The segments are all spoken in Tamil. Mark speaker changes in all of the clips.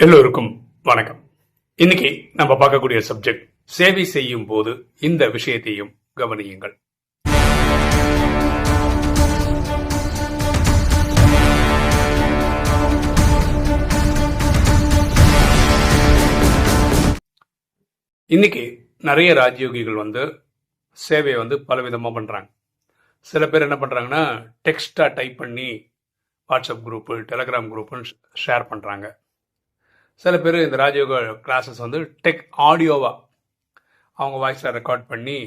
Speaker 1: எல்லோருக்கும் வணக்கம். இன்னைக்கு நம்ம பார்க்கக்கூடிய சப்ஜெக்ட் சேவை செய்யும் போது இந்த விஷயத்தையும் கவனியுங்கள். இன்னைக்கு நிறைய ராஜயோகிகள் வந்து சேவையை வந்து பலவிதமாக பண்ணுறாங்க சில பேர் என்ன பண்ணுறாங்கன்னா டெக்ஸ்ட்டாக டைப் பண்ணி வாட்ஸ்அப் குரூப்பு டெலகிராம் குரூப்புன்னு ஷேர் பண்ணுறாங்க சில பேர் இந்த ராஜயோகா கிளாஸஸ் வந்து டெக் ஆடியோவாக அவங்க வாய்ஸில் ரெக்கார்ட் பண்ணி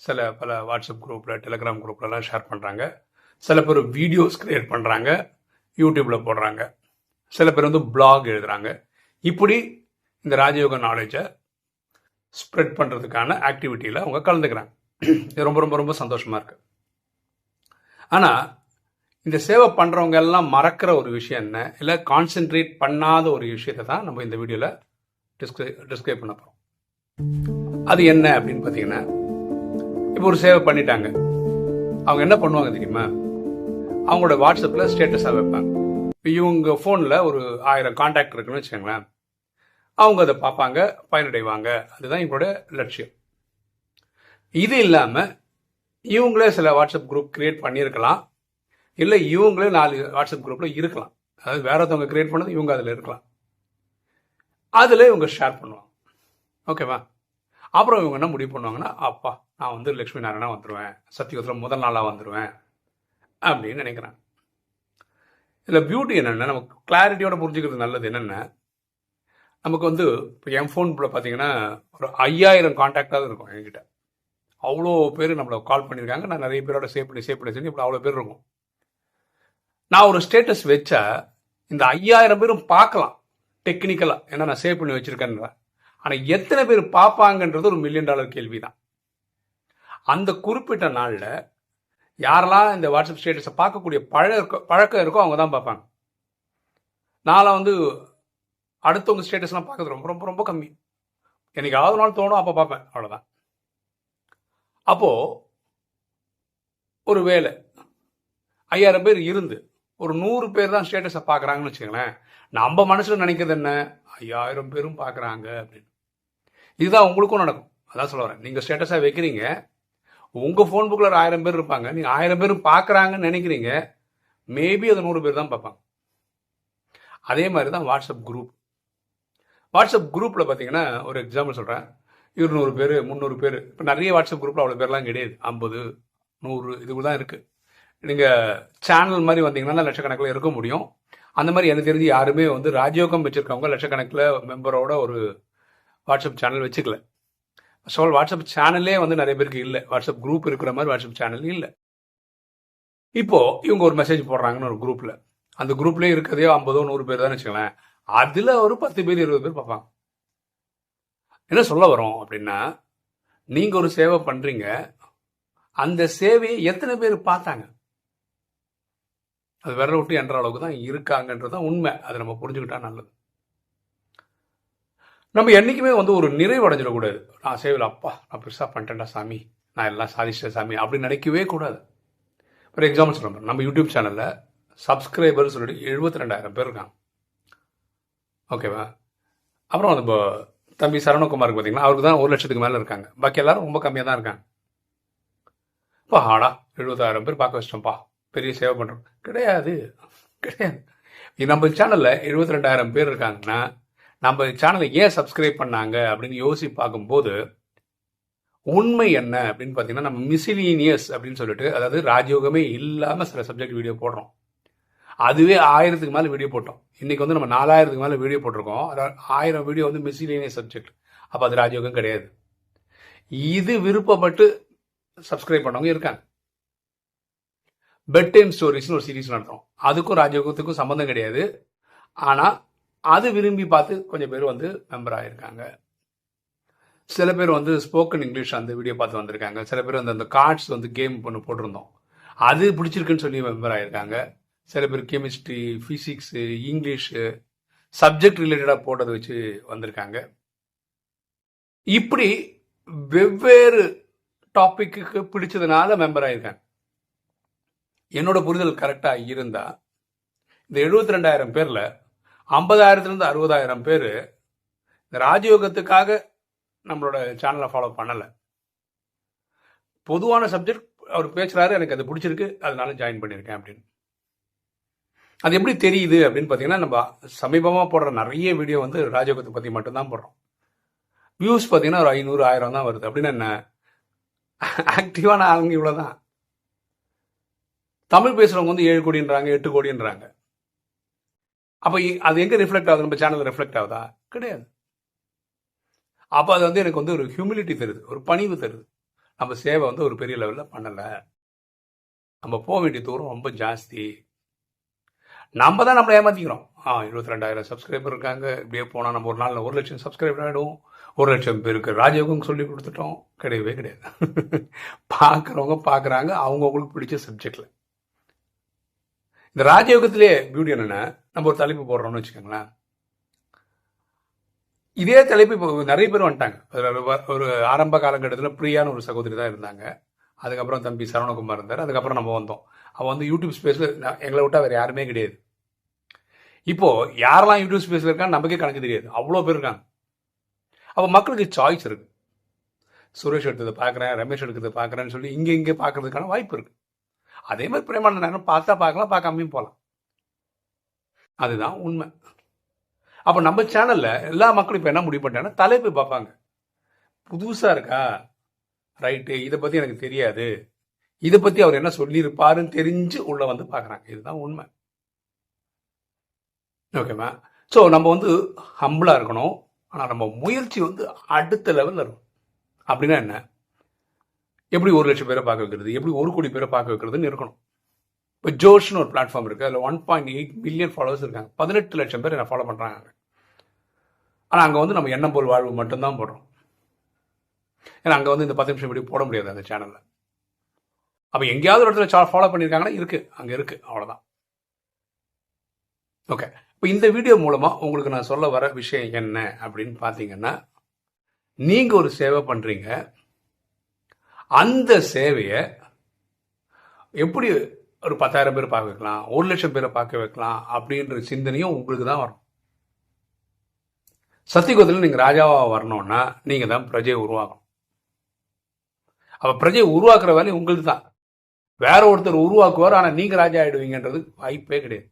Speaker 1: சில பல வாட்ஸ்அப் குரூப்பில் டெலிகிராம் குரூப்லலாம் ஷேர் பண்ணுறாங்க சில பேர் வீடியோஸ் க்ரியேட் பண்ணுறாங்க யூடியூப்பில் போடுறாங்க. சில பேர் வந்து பிளாக் எழுதுகிறாங்க இப்படி இந்த ராஜயோக நாலேஜை ஸ்ப்ரெட் பண்ணுறதுக்கான ஆக்டிவிட்டியில் அவங்க கலந்துக்கிறாங்க. இது ரொம்ப ரொம்ப ரொம்ப சந்தோஷமாக இருக்குது ஆனால் இந்த சேவை பண்ணுறவங்க எல்லாம் மறக்கிற ஒரு விஷயம் என்ன? இல்லை கான்சென்ட்ரேட் பண்ணாத ஒரு விஷயத்தை தான் நம்ம இந்த வீடியோவில் டிஸ்கிரை டிஸ்கிரைப் பண்ண போகிறோம் அது என்ன அப்படின்னு பார்த்தீங்கன்னா இப்போ ஒரு சேவை பண்ணிட்டாங்க. அவங்க என்ன பண்ணுவாங்க தெரியுமா? அவங்களோட வாட்ஸ்அப்பில் ஸ்டேட்டஸாக வைப்பாங்க. இப்போ இவங்க ஃபோனில் ஒரு ஆயிரம் காண்டாக்ட் இருக்குன்னு வச்சுக்கோங்களேன். அவங்க அதை பார்ப்பாங்க பயனடைவாங்க. அதுதான் இவங்களோட லட்சியம். இது இல்லாமல் இவங்களே சில வாட்ஸ்அப் குரூப் கிரியேட் பண்ணியிருக்கலாம். இல்லை இவங்களே நாலு வாட்ஸ்அப் குரூப்பில் இருக்கலாம். அதாவது வேற ஒருத்தவங்க கிரியேட் பண்ணது இவங்க அதில் இருக்கலாம். அதில் இவங்க ஷேர் பண்ணுவாங்க. ஓகேவா அப்புறம் இவங்க என்ன முடிவு பண்ணுவாங்கன்னா அப்பா நான் வந்து லக்ஷ்மி நாராயணா வந்துடுவேன் சத்தியத்தில் முதல் நாளாக வந்துடுவேன் அப்படின்னு நினைக்கிறேன் இதில் பியூட்டி என்னென்னா நமக்கு கிளாரிட்டியோட புரிஞ்சுக்கிறது நல்லது என்னென்ன நமக்கு வந்து இப்போ என் ஃபோனில் பார்த்தீங்கன்னா ஒரு ஐயாயிரம் கான்டாக்டாக இருக்கும் என்கிட்ட. அவ்வளோ பேர் நம்மளை கால் பண்ணியிருக்காங்க. நான் நிறைய பேரோட சேவ் பண்ணி சேவ் பண்ணி செஞ்சு இப்போ அவ்வளோ பேர் இருக்கும். நான் ஒரு ஸ்டேட்டஸ் வச்சா இந்த ஐயாயிரம் பேரும் பார்க்கலாம் டெக்னிக்கலாக ஏன்னா நான் சேவ் பண்ணி வச்சிருக்கேன்ற ஆனால் எத்தனை பேர் பார்ப்பாங்கன்றது ஒரு மில்லியன் டாலர் கேள்வி தான் அந்த குறிப்பிட்ட நாளில் யாரெல்லாம் இந்த வாட்ஸ்அப் ஸ்டேட்டஸை பார்க்கக்கூடிய பழக்க பழக்கம் இருக்கோ அவங்க தான் பார்ப்பாங்க. நான்லாம் வந்து அடுத்தவங்க ஸ்டேட்டஸ்லாம் பார்க்கறது ரொம்ப ரொம்ப ரொம்ப கம்மி. எனக்கு ஆவது நாள் தோணும் அப்போ பார்ப்பேன். அவ்வளோதான் அப்போது ஒரு வேலை ஐயாயிரம் பேர் இருந்து ஒரு நூறு பேர் தான் ஸ்டேட்டஸை பார்க்குறாங்கன்னு வச்சுக்கோங்களேன். நம்ம மனசில் நினைக்கிறது என்ன? ஐயாயிரம் பேரும் பார்க்குறாங்க அப்படின்னு. இதுதான் உங்களுக்கும் நடக்கும். அதான் சொல்ல வரேன். நீங்கள் ஸ்டேட்டஸாக வைக்கிறீங்க. உங்கள் ஃபோன் புக்கில் ஒரு ஆயிரம் பேர் இருப்பாங்க. நீங்கள் ஆயிரம் பேரும் பார்க்குறாங்கன்னு நினைக்கிறீங்க. மேபி அது நூறு பேர் தான் பார்ப்பாங்க. அதே மாதிரி தான் வாட்ஸ்அப் குரூப் வாட்ஸ்அப் குரூப்பில் பார்த்தீங்கன்னா ஒரு எக்ஸாம்பிள் சொல்கிறேன் இருநூறு பேர் முந்நூறு பேர். இப்போ நிறைய வாட்ஸ்அப் குரூப்பில் அவ்வளோ பேர்லாம் கிடையாது. ஐம்பது நூறு இதுக்குள்ள தான் இருக்குது நீங்கள் சேனல் மாதிரி வந்தீங்கன்னா லட்சக்கணக்கில் இருக்க முடியும். அந்த மாதிரி எனக்கு தெரிஞ்சு யாருமே வந்து ராஜயோகம் வச்சுருக்கவங்க லட்சக்கணக்கில் மெம்பரோட ஒரு வாட்ஸ்அப் சேனல் வச்சுக்கல. ஸோ வாட்ஸ்அப் சேனல்லே வந்து நிறைய பேருக்கு இல்லை. வாட்ஸ்அப் குரூப் இருக்கிற மாதிரி வாட்ஸ்அப் சேனல் இல்லை. இப்போ இவங்க ஒரு மெசேஜ் போடுறாங்கன்னு ஒரு குரூப்பில் அந்த குரூப்லேயே இருக்கிறதையோ ஐம்பதோ நூறு பேர் தான் வச்சுக்கலாம் அதில் ஒரு பத்து பேர் இருபது பேர் பார்ப்பாங்க. என்ன சொல்ல வரோம் அப்படின்னா நீங்கள் ஒரு சேவை பண்ணுறீங்க அந்த சேவையை எத்தனை பேர் பார்த்தாங்க? அது விரல விட்டு என்ற அளவுக்கு தான் இருக்காங்கன்றது தான் உண்மை. அதை நம்ம புரிஞ்சுக்கிட்டா நல்லது. நம்ம என்றைக்குமே வந்து ஒரு நிறைவு அடைஞ்சிடக்கூடாது நான் சேவையில் அப்பா நான் பெருசாக பண்ணிட்டேன்டா சாமி. நான் எல்லாம் சாதிச்சிட்டேன் சாமி. அப்படின்னு நினைக்கவே கூடாது. ஃபார் எக்ஸாம்பிள் சொல்கிறேன் நம்ம யூடியூப் சேனலில் சப்ஸ்கிரைபர் சொல்லிட்டு எழுபத்தி ரெண்டாயிரம் பேர் இருக்காங்க. ஓகேவா? அப்புறம் அந்த தம்பி சரவணகுமாருக்கு பார்த்தீங்கன்னா அவருக்கு தான் ஒரு லட்சத்துக்கு மேலே இருக்காங்க. பாக்கி எல்லாரும் ரொம்ப கம்மியாக தான் இருக்காங்க. இப்போ ஆடா எழுபதாயிரம் பேர் பார்க்க வச்சிட்டோம்ப்பா. பெரிய சேவை பண்ணுறோம் கிடையாது. கிடையாது. நம்ம சேனலில் எழுபத்தி ரெண்டாயிரம் பேர் இருக்காங்கன்னா நம்ம சேனலை ஏன் சப்ஸ்கிரைப் பண்ணாங்க அப்படின்னு யோசி பார்க்கும்போது உண்மை என்ன அப்படின்னு பார்த்தீங்கன்னா நம்ம மிசிலீனியஸ் அப்படின்னு சொல்லிட்டு அதாவது ராஜயோகமே இல்லாமல் சில சப்ஜெக்ட் வீடியோ போடுறோம். அதுவே ஆயிரத்துக்கு மேலே வீடியோ போட்டோம். இன்னைக்கு வந்து நம்ம நாலாயிரத்துக்கு மேலே வீடியோ போட்டிருக்கோம். அதாவது ஆயிரம் வீடியோ வந்து மிசிலீனியஸ் சப்ஜெக்ட் அப்போ அது ராஜயோகம் கிடையாது. இது விருப்பப்பட்டு சப்ஸ்கிரைப் பண்ணவங்க இருக்காங்க. பெட் டைம் ஸ்டோரிஸ்னு ஒரு சீரீஸ் நடத்துகிறோம் அதுக்கும் ராஜயோகத்துக்கும் சம்மந்தம் கிடையாது. ஆனால் அது விரும்பி பார்த்து கொஞ்சம் பேர் வந்து மெம்பர் ஆகியிருக்காங்க சில பேர் வந்து ஸ்போக்கன் இங்கிலீஷ் அந்த வீடியோ பார்த்து வந்திருக்காங்க. சில பேர் வந்து அந்த கார்ட்ஸ் வந்து கேம் பண்ணி போட்டிருந்தோம். அது பிடிச்சிருக்குன்னு சொல்லி மெம்பர் ஆகியிருக்காங்க சில பேர் கெமிஸ்ட்ரி ஃபிசிக்ஸு இங்கிலீஷு சப்ஜெக்ட் ரிலேட்டடாக போட்டதை வச்சு வந்திருக்காங்க. இப்படி வெவ்வேறு டாப்பிக்கு பிடிச்சதுனால மெம்பர் ஆயிருக்காங்க. என்னோட புரிதல் கரெக்டாக இருந்தால் இந்த எழுபத்தி ரெண்டாயிரம் பேரில் ஐம்பதாயிரத்துலேருந்து அறுபதாயிரம் பேர் இந்த ராஜயோகத்துக்காக நம்மளோட சேனலை ஃபாலோ பண்ணலை. பொதுவான சப்ஜெக்ட் அவர் பேசுகிறாரு எனக்கு அது பிடிச்சிருக்கு அதனால ஜாயின் பண்ணியிருக்கேன் அப்படின்னு. அது எப்படி தெரியுது அப்படின்னு பார்த்தீங்கன்னா நம்ம சமீபமாக போடுற நிறைய வீடியோ வந்து ராஜயோகத்தை பற்றி மட்டும்தான் போடுறோம். வியூஸ் பார்த்தீங்கன்னா ஒரு ஐநூறு ஆயிரம் தான் வருது. அப்படின்னு என்ன? ஆக்டிவான ஆளுங்க இவ்வளோதான் தமிழ் பேசுகிறவங்க வந்து ஏழு கோடின்றாங்க எட்டு கோடின்றாங்க. அப்போ அது எங்கே ரிஃப்ளெக்ட் ஆகுது? நம்ம சேனலில் ரிஃப்ளெக்ட் ஆகுதா? கிடையாது. அப்போ அது வந்து எனக்கு வந்து ஒரு ஹியூமிலிட்டி தருது ஒரு பணிவு தருது. நம்ம சேவை வந்து ஒரு பெரிய லெவலில் பண்ணலை. நம்ம போக வேண்டிய தூரம் ரொம்ப ஜாஸ்தி. நம்ம தான் நம்மளை ஏமாத்திக்கிறோம். ஆ இருபத்தி ரெண்டாயிரம் சப்ஸ்கிரைபர் இருக்காங்க. இப்படியே போனால் நம்ம ஒரு நாளில் ஒரு லட்சம் சப்ஸ்கிரைபர் ஆகிடும் ஒரு லட்சம் பேருக்கு ராஜயோகம் சொல்லி கொடுத்துட்டோம். கிடையவே கிடையாது. பார்க்குறவங்க பார்க்குறாங்க. அவங்கவுங்களுக்கு பிடிச்ச சப்ஜெக்டில் இந்த ராஜயோகத்திலே பியூட்டி என்னென்னா நம்ம ஒரு தலைப்பு போடுறோம்னு வச்சுக்கோங்களேன். இதே தலைப்பு இப்போ நிறைய பேர் வந்துட்டாங்க. அதில் ஒரு ஆரம்ப காலகட்டத்தில் பிரியான்னு ஒரு சகோதரி தான் இருந்தாங்க. அதுக்கப்புறம் தம்பி சரவணகுமார் இருந்தார். அதுக்கப்புறம் நம்ம வந்தோம். அவன் வந்து யூடியூப் ஸ்பேஸில் எங்களை விட்டால் வேறு யாருமே கிடையாது. இப்போ யாரெல்லாம் யூடியூப் ஸ்பேஸில் இருக்கான்னு நமக்கே கணக்கு தெரியாது. அவ்வளோ பேர் இருக்காங்க. அப்போ மக்களுக்கு சாய்ஸ் இருக்குது சுரேஷ் எடுத்ததை பார்க்குறேன் ரமேஷ் எடுக்கிறத பார்க்குறேன்னு சொல்லி இங்கே இங்கே பார்க்கறதுக்கான வாய்ப்பு இருக்குது அதே மாதிரி பிரேமானந்தன் பார்த்தா பார்க்கலாம் பார்க்காமையும் போகலாம் அதுதான் உண்மை. அப்போ நம்ம சேனலில் எல்லா மக்களும் இப்போ என்ன முடிவு பண்ணிட்டாங்கன்னா தலைப்பு பார்ப்பாங்க. புதுசாக இருக்கா? ரைட்டு இதை பற்றி எனக்கு தெரியாது. இதை பற்றி அவர் என்ன சொல்லியிருப்பாருன்னு தெரிஞ்சு உள்ளே வந்து பார்க்குறாங்க. இதுதான் உண்மை. ஓகேவா ஸோ நம்ம வந்து ஹம்பிளாக இருக்கணும். ஆனால் நம்ம முயற்சி வந்து அடுத்த லெவலில் இருக்கும் அப்படின்னா என்ன? எப்படி ஒரு லட்சம் பேரை பார்க்க வைக்கிறது? எப்படி ஒரு கோடி பேரை பார்க்க வைக்கிறதுன்னு இருக்கணும். இப்போ ஜோஷ்னு ஒரு பிளாட்ஃபார்ம் இருக்குது அதில் one point eight million followers இருக்காங்க. பதினெட்டு லட்சம் பேர் என்ன ஃபாலோ பண்ணுறாங்க ஆனால் அங்கே வந்து நம்ம எண்ணம் போல் வாழ்வு மட்டும்தான் போடுறோம். ஏன்னா அங்கே வந்து இந்த பத்து நிமிஷம் வீடியோ போட முடியாது அந்த சேனலில் அப்போ எங்கேயாவது ஒரு இடத்துல ஃபாலோ பண்ணியிருக்காங்கன்னா இருக்குது அங்கே இருக்குது அவ்வளோதான் ஓகே இப்போ இந்த வீடியோ மூலமாக உங்களுக்கு நான் சொல்ல வர விஷயம் என்ன அப்படின்னு பார்த்தீங்கன்னா நீங்கள் ஒரு சேவை பண்ணுறீங்க அந்த சேவையை எப்படி ஒரு பத்தாயிரம் பேர் பார்க்க வைக்கலாம் ஒரு லட்சம் பேரை பார்க்க வைக்கலாம் அப்படின்ற சிந்தனையும் உங்களுக்கு தான் வரும். சத்தியகுதத்தில் நீங்கள் ராஜாவாக வரணும்னா நீங்கள் தான் பிரஜையை உருவாக்கணும். அப்போ பிரஜையை உருவாக்குற வேலை உங்களுக்கு தான். வேற ஒருத்தர் உருவாக்குவார் ஆனால் நீங்கள் ராஜா ஆகிடுவீங்கன்றது வாய்ப்பே கிடையாது.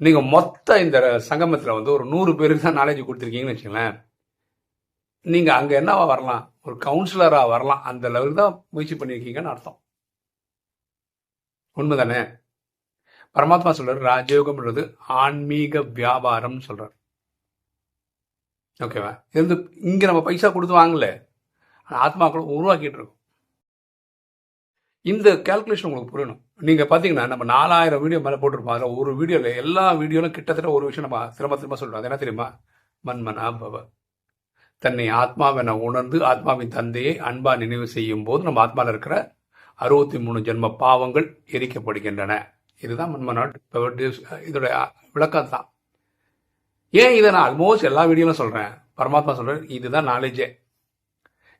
Speaker 1: நீங்கள் மொத்த இந்த சங்கமத்தில் வந்து ஒரு நூறு பேருக்கு தான் நாலேஜ் கொடுத்துருக்கீங்கன்னு வச்சுங்களேன் நீங்கள் அங்கே என்னவா வரலாம்? ஒரு கவுன்சிலராக வரலாம். அந்த லெவலுக்கு தான் முயற்சி பண்ணியிருக்கீங்கன்னு அர்த்தம். உண்மைதானே? பரமாத்மா சொல்றாரு ராஜயோகம்ன்றது ஆன்மீக வியாபாரம் சொல்றார். ஓகேவா இருந்து இங்க நம்ம பைசா கொடுத்து வாங்கல. ஆத்மாக்களை உருவாக்கிட்டு இருக்கோம். இந்த கேல்குலேஷன் உங்களுக்கு புரியணும். நீங்க பாத்தீங்கன்னா நம்ம நாலாயிரம் வீடியோ மேல போட்டிருப்போம். அதுல ஒரு வீடியோல எல்லா வீடியோலும் கிட்டத்தட்ட ஒரு விஷயம் நம்ம திரும்ப திரும்ப சொல்றோம். அது என்ன தெரியுமா? மன்மனா பவ தன்னை ஆத்மாவென உணர்ந்து ஆத்மாவின் தந்தையை அன்பா நினைவு செய்யும் போது நம்ம ஆத்மாவில் இருக்கிற அறுபத்தி மூணு ஜென்ம பாவங்கள் எரிக்கப்படுகின்றன. இதுதான் மன்மனாட் இதோட விளக்கம் தான் ஏன் இதை நான் ஆல்மோஸ்ட் எல்லா வீடியோலும் சொல்கிறேன் பரமாத்மா சொல்கிறேன் இதுதான் நாலேஜே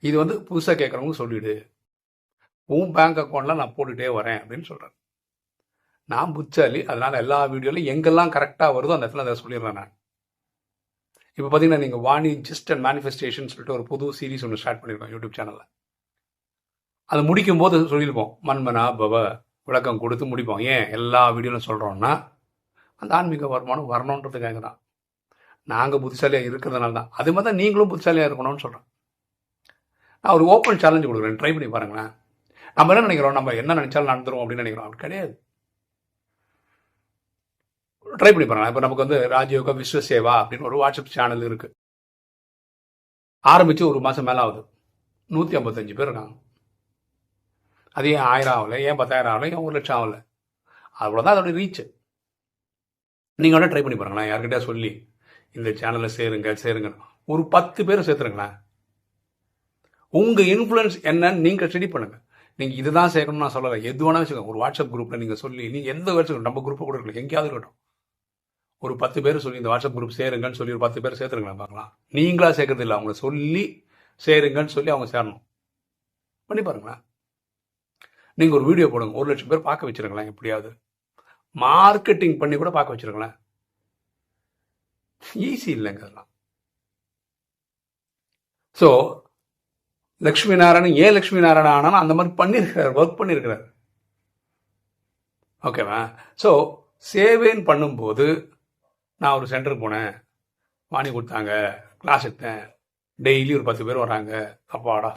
Speaker 1: இது வந்து புதுசாக கேட்குறவங்க சொல்லிவிடு உன் பேங்க் அக்கௌண்ட்லாம் நான் போட்டுகிட்டே வரேன் அப்படின்னு சொல்கிறேன் நான் புச்சாலி அதனால் எல்லா வீடியோலையும் எங்கெல்லாம் கரெக்டாக வருதோ அந்த இடத்துல அதை சொல்லிடுறேன் நான். இப்போ பார்த்தீங்கன்னா நீங்கள் வாணி ஜஸ்ட் அண்ட் மேனிஃபெஸ்டேஷன் சொல்லிட்டு ஒரு புது சீரீஸ் ஒன்று ஸ்டார்ட் பண்ணியிருக்கோம் யூடியூப் சேனலில் அது முடிக்கும் போது சொல்லியிருப்போம் மண்மனா பவ விளக்கம் கொடுத்து முடிப்போம். ஏன் எல்லா வீடியோலும் சொல்கிறோன்னா அந்த ஆன்மீக வருமானம் வரணுன்றதுக்காக தான். நாங்கள் புத்திசாலியாக இருக்கிறதுனால தான். அது மாதிரி தான் நீங்களும் புத்திசாலியாக இருக்கணும்னு சொல்கிறேன் நான் ஒரு ஓப்பன் சேலஞ்சு கொடுக்குறேன். ட்ரை பண்ணி பாருங்களேன். நம்ம என்ன நினைக்கிறோம்? நம்ம என்ன நினச்சாலும் நடந்துரும் அப்படின்னு நினைக்கிறோம். கிடையாது. ட்ரை பண்ணி பாருங்க இப்போ நமக்கு வந்து ராஜயோக விஸ்வசேவா அப்படின்னு ஒரு வாட்ஸ்அப் சேனல் இருக்கு. ஆரம்பிச்சு ஒரு மாதம் மேலே ஆகுது. நூற்றி ஐம்பத்தஞ்சு பேர் இருக்காங்க. அது ஏன் ஆயிரம் ஆகலை? ஏன் பத்தாயிரம் ஆகலை? ஏன் ஒரு லட்சம் ஆகலை? அவ்வளோதான் அதோட ரீச் நீங்கள் வேணால் ட்ரை பண்ணி பாருங்களேன். யார்கிட்டயா சொல்லி இந்த சேனலில் சேருங்க சேருங்க. ஒரு பத்து பேரை சேர்த்துருங்களேன். உங்கள் இன்ஃப்ளூயன்ஸ் என்னன்னு நீங்கள் ஸ்டடி பண்ணுங்கள் நீங்கள் இதுதான் சேர்க்கணும்னு நான் சொல்லலை. எது வேணாலும் வச்சுக்கோங்க. ஒரு வாட்ஸ்அப் குரூப்பில் நீங்கள் சொல்லி நீங்கள் எந்த வச்சுக்கணும் நம்ம குரூப்பை கூட இருக்கலாம். எங்கேயாவது இருக்கட்டும். ஒரு பத்து பேர் சொல்லி இந்த வாட்ஸ்அப் குரூப் சேருங்கன்னு சொல்லி ஒரு பத்து பேர் சேர்த்துருங்களேன் பார்க்கலாம் நீங்களா சேர்க்கறது இல்லை. அவங்கள சொல்லி சேருங்கன்னு சொல்லி அவங்க சேரணும். பண்ணி பாருங்களேன். நீங்கள் ஒரு வீடியோ போடுங்க. ஒரு லட்சம் பேர் பார்க்க வச்சிருங்களேன் எப்படியாவது. மார்க்கெட்டிங் பண்ணி கூட பார்க்க வச்சிருங்களேன். ஈஸி இல்லைங்க அதெல்லாம். ஸோ லக்ஷ்மி நாராயணன் ஏன் லக்ஷ்மி நாராயணன் ஆனாலும் அந்த மாதிரி பண்ணியிருக்கிறார் ஒர்க் பண்ணியிருக்கிறார் ஓகேவா ஸோ சேவைன்னு பண்ணும்போது நான் ஒரு சென்டருக்கு போனேன். வாங்கி கொடுத்தாங்க. கிளாஸ் எடுத்தேன். டெய்லி ஒரு பத்து பேர் வராங்க. அப்பாடா.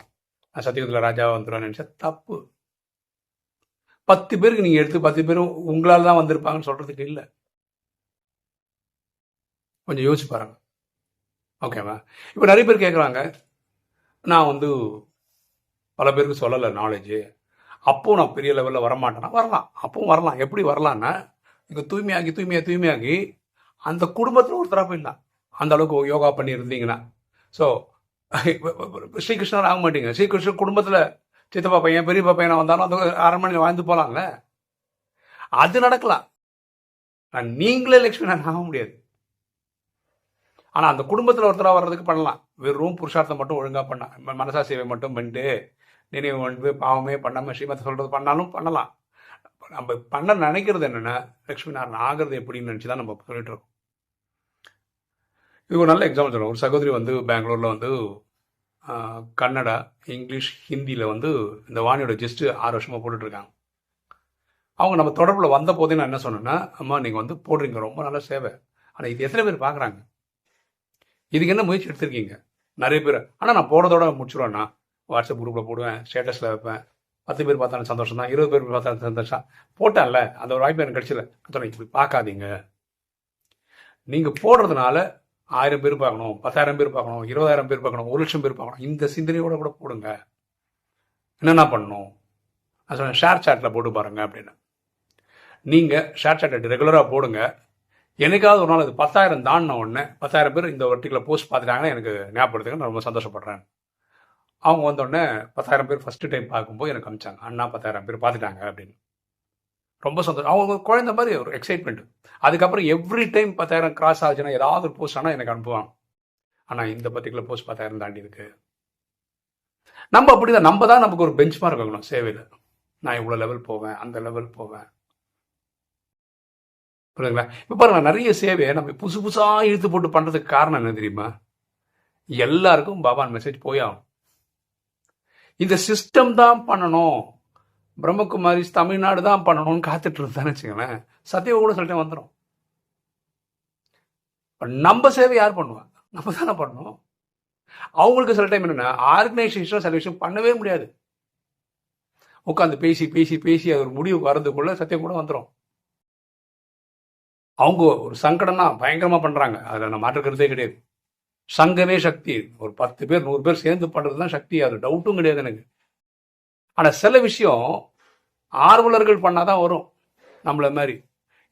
Speaker 1: நான் சத்தியகுதில் ராஜாவை வந்துடுவேன் நினச்சா தப்பு. பத்து பேருக்கு நீங்கள் எடுத்து பத்து பேரும் உங்களால் தான் வந்திருப்பாங்கன்னு சொல்கிறதுக்கு இல்லை. கொஞ்சம் யோசிச்சு பாருங்க. ஓகேவா இப்போ நிறைய பேர் கேட்குறாங்க நான் வந்து பல பேருக்கு சொல்லலை நாலேஜு அப்போ நான் பெரிய லெவலில் வரமாட்டேன்னா வரலாம். அப்பவும் வரலாம். எப்படி வரலான்னா இங்கே தூய்மையாகி தூய்மையாக தூய்மையாகி அந்த குடும்பத்தில் ஒருத்தராக போயிருந்தான். அந்த அளவுக்கு யோகா பண்ணியிருந்தீங்கன்னா. ஸோ ஸ்ரீகிருஷ்ணர் ஆக மாட்டீங்க. ஸ்ரீகிருஷ்ணர் குடும்பத்தில் சித்தப்பா பையன் பெரியப்பா பையனை வந்தாலும் அந்த அரண்மனையில் வாழ்ந்து போகலாம்ல அது நடக்கலாம். நான் நீங்களே லக்ஷ்மி நான் ஆக முடியாது. ஆனால் அந்த குடும்பத்தில் ஒருத்தராக வர்றதுக்கு பண்ணலாம். வெறும் புருஷார்த்தம் மட்டும் ஒழுங்காக பண்ணலாம் மனசா சேவை மட்டும் பண்ணிட்டு நினைவு வந்து பாவமே பண்ணாமல் ஸ்ரீமத்தை சொல்கிறது பண்ணாலும் பண்ணலாம். நம்ம பண்ண நினைக்கிறது என்னென்னா லக்ஷ்மி நாராயணன் ஆகிறது எப்படின்னு நினச்சி தான் நம்ம சொல்லிட்டு இருக்கோம். இது ஒரு நல்ல எக்ஸாம்பிள் சொல்லுவோம் ஒரு சகோதரி வந்து பெங்களூரில் வந்து கன்னடா இங்கிலீஷ் ஹிந்தியில் வந்து இந்த வாணியோட ஜெஸ்ட்டு ஆறு வருஷமாக போட்டுட்ருக்காங்க. அவங்க நம்ம தொடர்பில் வந்த போதே நான் என்ன சொன்னேன்னா அம்மா நீங்கள் வந்து போடுறீங்க. ரொம்ப நல்ல சேவை. ஆனால் இது எத்தனை பேர் பார்க்குறாங்க இதுக்கு என்ன முயற்சி எடுத்திருக்கீங்க? நிறைய பேர் ஆனால் நான் போடுறதோட முடிச்சிருவேண்ணா. வாட்ஸ்அப் குரூப்பில் போடுவேன் ஸ்டேட்டஸில் வைப்பேன். பத்து பேர் பார்த்தாலும் சந்தோஷம் தான். இருபது பேர் பார்த்தாலும் சந்தோஷம் போட்டேன்ல அந்த ஒரு வாய்ப்பு எனக்கு கிடைச்சல. சொன்னேன் இப்படி பார்க்காதீங்க. நீங்கள் போடுறதுனால ஆயிரம் பேர் பார்க்கணும் பத்தாயிரம் பேர் பார்க்கணும் இருபதாயிரம் பேர் பார்க்கணும் ஒரு லட்சம் பேர் பார்க்கணும். இந்த சிந்தனையோட கூட போடுங்க. என்னென்ன பண்ணணும்? நான் சொன்னேன் ஷேர் சாட்டில் போட்டு பாருங்க அப்படின்னு. நீங்கள் ஷேர் சாட் ரெகுலராக போடுங்க. என்னைக்காவது ஒரு நாள் அது பத்தாயிரம் தாண்டின உடனே பத்தாயிரம் பேர் இந்த பர்டிகுலர் போஸ்ட் பார்த்துட்டாங்கன்னா எனக்கு ஞாபகப்படுத்துங்க நான் ரொம்ப சந்தோஷப்படுறேன். அவங்க வந்த உடனே பத்தாயிரம் பேர் ஃபஸ்ட்டு டைம் பார்க்கும்போது எனக்கு அமிச்சாங்க அண்ணா பத்தாயிரம் பேர் பார்த்துட்டாங்க அப்படின்னு. ரொம்ப சந்தோஷம். அவங்க குழந்த குழந்தை மாதிரி ஒரு எக்ஸைட்மெண்ட் அதுக்கப்புறம் எவ்ரி டைம் பத்தாயிரம் கிராஸ் ஆச்சுன்னா ஏதாவது ஒரு போஸ்ட் ஆனால் எனக்கு அனுப்புவான். ஆனால் இந்த பர்டிகுலர் போஸ்ட் பத்தாயிரம் தாண்டி இருக்கு. நம்ம அப்படிதான் நம்ம தான் நமக்கு ஒரு பெஞ்ச் மார்க் வைக்கணும் சேவையில். நான் இவ்வளோ லெவல் போவேன் அந்த லெவல் போவேன். புரியுதுங்களா? இப்போ பாருங்க நிறைய சேவையை நம்ம புதுசு புதுசாக இழுத்து போட்டு பண்ணுறதுக்கு காரணம் என்ன தெரியுமா? எல்லாருக்கும் பாபான் மெசேஜ் போய் இந்த சிஸ்டம் தான் பண்ணணும். பிரம்மகுமாரி தமிழ்நாடு தான் பண்ணணும்னு காத்துட்டு இருந்தான்னு வச்சுக்கோங்களேன். சத்தியவ கூட சில டைம் வந்துடும் நம்ம சேவை யார் பண்ணுவா? நம்ம தானே பண்ணணும். அவங்களுக்கு சில டைம் என்னென்னா ஆர்கனைசேஷனாக சில விஷயம் பண்ணவே முடியாது. உட்காந்து பேசி பேசி பேசி அது ஒரு முடிவு வரதுக்குள்ள சத்தியம் கூட வந்துடும் அவங்க ஒரு சங்கடம்னா பயங்கரமாக பண்ணுறாங்க அதை நான் மாற்றுக்கிறதே கிடையாது. சங்கமே சக்தி. ஒரு பத்து பேர் நூறு பேர் சேர்ந்து பண்ணுறது தான் சக்தி. அது டவுட்டும் கிடையாது எனக்கு. ஆனால் சில விஷயம் ஆர்வலர்கள் பண்ணால் தான் வரும் நம்மள மாதிரி.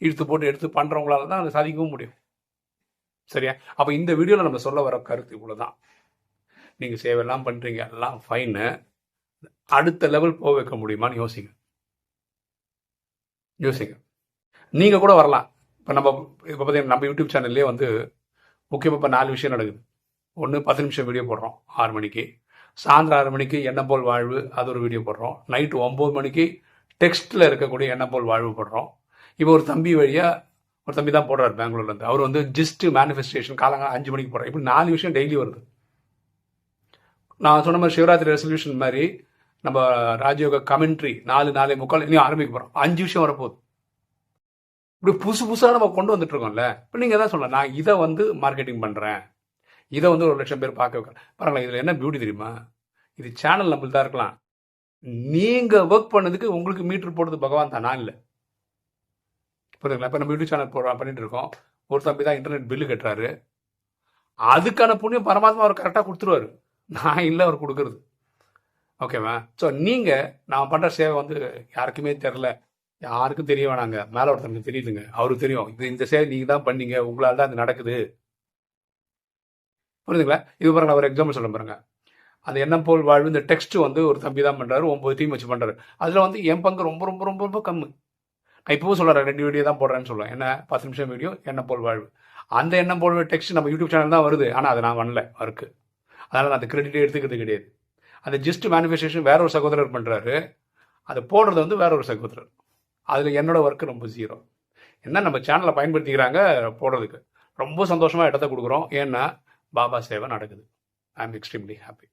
Speaker 1: இழுத்து போட்டு எடுத்து பண்ணுறவங்களால தான் அதை சாதிக்கவும் முடியும். சரியா? அப்போ இந்த வீடியோவில் நம்ம சொல்ல வர கருத்து இவ்வளவுதான். நீங்கள் சேவையெல்லாம் பண்ணுறீங்க எல்லாம் ஃபைனு அடுத்த லெவல் போக வைக்க முடியுமான்னு யோசிங்க. யோசிங்க. நீங்கள் கூட வரலாம். இப்போ நம்ம இப்போ பார்த்தீங்கன்னா நம்ம யூடியூப் சேனல்லே வந்து முக்கியமாக இப்போ நாலு விஷயம் நடக்குது. ஒன்று பத்து நிமிஷம் வீடியோ போடுறோம் ஆறு மணிக்கு. சாயந்தரம் ஆறு மணிக்கு எண்ணம் போல் வாழ்வு அது ஒரு வீடியோ போடுறோம். நைட்டு ஒம்பது மணிக்கு டெக்ஸ்ட்டில் இருக்கக்கூடிய எண்ணம் போல் வாழ்வு போடுறோம்? இப்போ ஒரு தம்பி வழியாக ஒரு தம்பி தான் போடுறாரு பெங்களூர்லேருந்து. அவர் வந்து ஜிஸ்ட் மேனிஃபெஸ்டேஷன் காலங்காலம் அஞ்சு மணிக்கு போடுறார் இப்படி நாலு விஷயம் டெய்லி வருது. நான் சொன்ன மாதிரி சிவராத்திரி ரெசல்யூஷன் மாதிரி நம்ம ராஜயோக கமெண்ட்ரி நாலு நாலே முக்கால் இன்னும் ஆரம்பிக்க போகிறோம் அஞ்சு விஷயம் வரப்போகுது. இப்படி புதுசு புதுசாக நம்ம கொண்டு வந்துட்டு இருக்கோம்ல. இப்போ நீங்கள் தான் சொல்லலாம். நான் இதை வந்து மார்க்கெட்டிங் பண்ணுறேன் இதை வந்து ஒரு லட்சம் பேர் பார்க்க வைக்கிறேன் பரவாயில்ல இதில் என்ன பியூட்டி தெரியுமா? இது சேனல் நம்மளுக்கு தான் இருக்கலாம். நீங்கள் ஒர்க் பண்ணதுக்கு உங்களுக்கு மீட்டர் போடுறது பகவான் தானா நான் இல்லை. புரியுதுங்களா? இப்போ நம்ம யூடியூப் சேனல் போடுறோம் பண்ணிட்டு இருக்கோம். ஒரு தம்பி தான் இன்டர்நெட் பில்லு கட்டுறாரு. அதுக்கான புண்ணியம் பரமாத்மா அவர் கரெக்டாக கொடுத்துருவாரு. நான் இல்லை அவர் கொடுக்கறது. ஓகேவா ஸோ நீங்கள் நான் பண்ணுற சேவை வந்து யாருக்குமே தெரில யாருக்கும் தெரிய வேணாங்க. மேலே ஒருத்தவங்களுக்கு தெரியுதுங்க. அவருக்கு தெரியும். இது இந்த சேவை நீங்கள் தான் பண்ணீங்க. உங்களால் தான் இது நடக்குது. புரியுதுங்களா? இது பாருங்க நான் ஒரு எக்ஸாம்பிள் சொல்ல பாருங்க. அந்த எண்ணம் போல் வாழ்வு இந்த டெக்ஸ்ட் வந்து ஒரு தம்பி தான் பண்ணுறாரு ஒம்பது டீம் வச்சு பண்ணுறாரு அதில் வந்து என் பங்கு ரொம்ப ரொம்ப ரொம்ப ரொம்ப கம்மி. நான் இப்பவும் சொல்கிறேன் ரெண்டு வீடியோ தான் போடுறேன்னு சொல்லுவேன் என்ன? பத்து நிமிஷம் வீடியோ எண்ணம் போல் வாழ்வு. அந்த எண்ணம் போல் டெக்ஸ்ட் நம்ம யூடியூப் சேனல் தான் வருது. ஆனால் அதை நான் பண்ணல ஒர்க்கு அதனால் நான் அந்த கிரெடிட்டே எடுத்துக்கிறது கிடையாது. அந்த ஜஸ்ட் மேனிஃபெஸ்டேஷன் வேற ஒரு சகோதரர் பண்ணுறாரு அதை போடுறது வந்து வேற ஒரு சகோதரர். அதில் என்னோட ஒர்க்கு ரொம்ப ஜீரோ என்ன நம்ம சேனலை பயன்படுத்திக்கிறாங்க போடுறதுக்கு? ரொம்ப சந்தோஷமாக இடத்த கொடுக்குறோம். ஏன்னா பாபா சேவை நடக்குது. ஐ எம் எக்ஸ்ட்ரீம்லி ஹாப்பி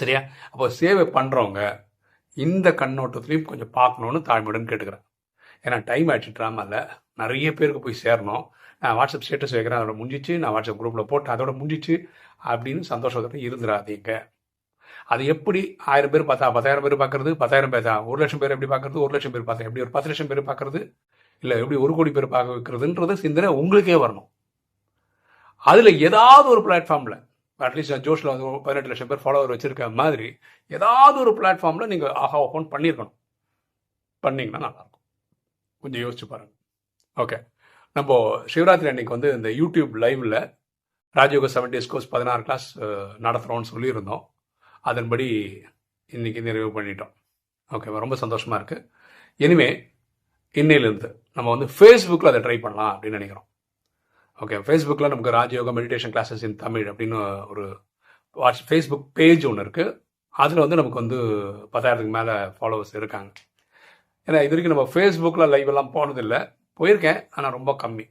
Speaker 1: சரியா? அப்போ சேவை பண்ணுறவங்க இந்த கண்ணோட்டத்துலையும் கொஞ்சம் பார்க்கணுன்னு தாழ்மையுடன் கேட்டுக்கிறேன். ஏன்னா டைம் ஆயிடுச்சு ட்ராமாவில் நிறைய பேருக்கு போய் சேரணும். நான் வாட்ஸ்அப் ஸ்டேட்டஸ் வைக்கிறேன் அதோட முடிஞ்சிச்சு. நான் வாட்ஸ்அப் குரூப்பில் போட்டு அதோட முடிஞ்சிச்சு அப்படின்னு சந்தோஷத்தோட இருந்துடாதீங்க அது எப்படி ஆயிரம் பேர் பார்த்தா பத்தாயிரம் பேர் பார்க்கறது பத்தாயிரம் பேர் தான் ஒரு லட்சம் பேர் எப்படி பார்க்கறது ஒரு லட்சம் பேர் பார்த்தா எப்படி ஒரு பத்து லட்சம் பேர் பார்க்கறது இல்லை எப்படி ஒரு கோடி பேர் பார்க்க வைக்கிறதுன்றது சிந்தனை உங்களுக்கே வரணும். அதில் ஏதாவது ஒரு பிளாட்ஃபார்மில் அட்லீஸ்ட் ஜோஷில் uh, வந்து ஒரு பதினெட்டு லட்சம் பேர் ஃபாலோவர் வச்சுருக்க மாதிரி ஏதாவது ஒரு பிளாட்ஃபார்மில் நீங்கள் ஆஹா ஓப்பன் பண்ணியிருக்கணும் பண்ணிங்கன்னா நல்லாயிருக்கும். கொஞ்சம் யோசிச்சு பாருங்கள் ஓகே நம்ம சிவராத்திரி அன்னைக்கு வந்து இந்த யூடியூப் லைவில் ராஜயோக செவன் டேஸ் கோர்ஸ் பதினாறு கிளாஸ் uh, நடத்துகிறோம்னு சொல்லியிருந்தோம். அதன்படி இன்னைக்கு நிறைவு பண்ணிட்டோம். ஓகே ரொம்ப சந்தோஷமாக இருக்குது இனிமே இன்னையிலேருந்து நம்ம வந்து ஃபேஸ்புக்கில் அதை ட்ரை பண்ணலாம் அப்படின்னு நினைக்கிறோம். ஓகே ஃபேஸ்புக்கில் நமக்கு Rajayoga meditation classes in Tamil அப்படின்னு ஒரு வாட்ஸ் ஃபேஸ்புக் பேஜ் ஒன்று இருக்குது அதில் வந்து நமக்கு வந்து பத்தாயிரத்துக்கு மேலே ஃபாலோவர்ஸ் இருக்காங்க. ஏன்னா இது வரைக்கும் நம்ம ஃபேஸ்புக்கில் லைவ் எல்லாம் போனதில்லை. போயிருக்கேன் ஆனால் ரொம்ப கம்மி.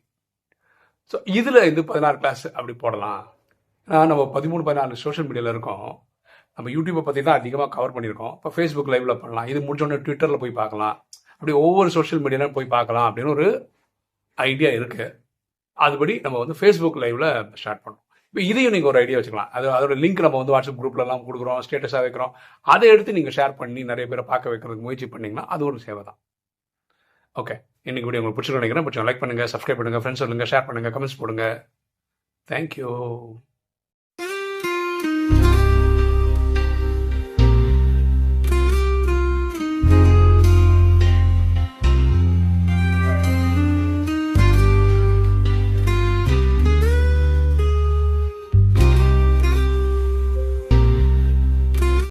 Speaker 1: ஸோ இதில் இது பதினாறு கிளாஸ் அப்படி போடலாம். ஏன்னா நம்ம பதிமூணு பதினாலு சோஷியல் மீடியாவில் இருக்கோம். நம்ம யூடியூப்பை பற்றி தான் அதிகமாக கவர் பண்ணியிருக்கோம். இப்போ ஃபேஸ்புக் லைவில் பண்ணலாம். இது முடிஞ்சோடனே ட்விட்டரில் போய் பார்க்கலாம். அப்படி ஒவ்வொரு சோஷியல் மீடியாலும் போய் பார்க்கலாம் அப்படின்னு ஒரு ஐடியா இருக்குது அதுபடி நம்ம வந்து ஃபேஸ்புக் லைவ்ல ஸ்டார்ட் பண்ணோம் இப்போ இதையும் நீங்கள் ஒரு ஐடியா வச்சுக்கலாம். அது அதோட லிங்க் நம்ம வந்து வாட்ஸ்அப் குரூப்லலாம் கொடுக்குறோம் ஸ்டேட்டஸாக வைக்கிறோம். அதை எடுத்து நீங்கள் ஷேர் பண்ணி நிறைய பேரை பார்க்க வைக்கிறதுக்கு முயற்சி பண்ணீங்கன்னா அது ஒரு சேவை தான். ஓகே இன்னைக்கு வீடியோ உங்களுக்கு பிடிச்சிருக்க நினைக்கிறேன். கொஞ்சம் லைக் பண்ணுங்கள் சப்ஸ்கிரைப் பண்ணுங்கள் ஃப்ரெண்ட்ஸ் சொல்லுங்கள் ஷேர் பண்ணுங்கள் கமெண்ட்ஸ் போடுங்க. தேங்க்யூ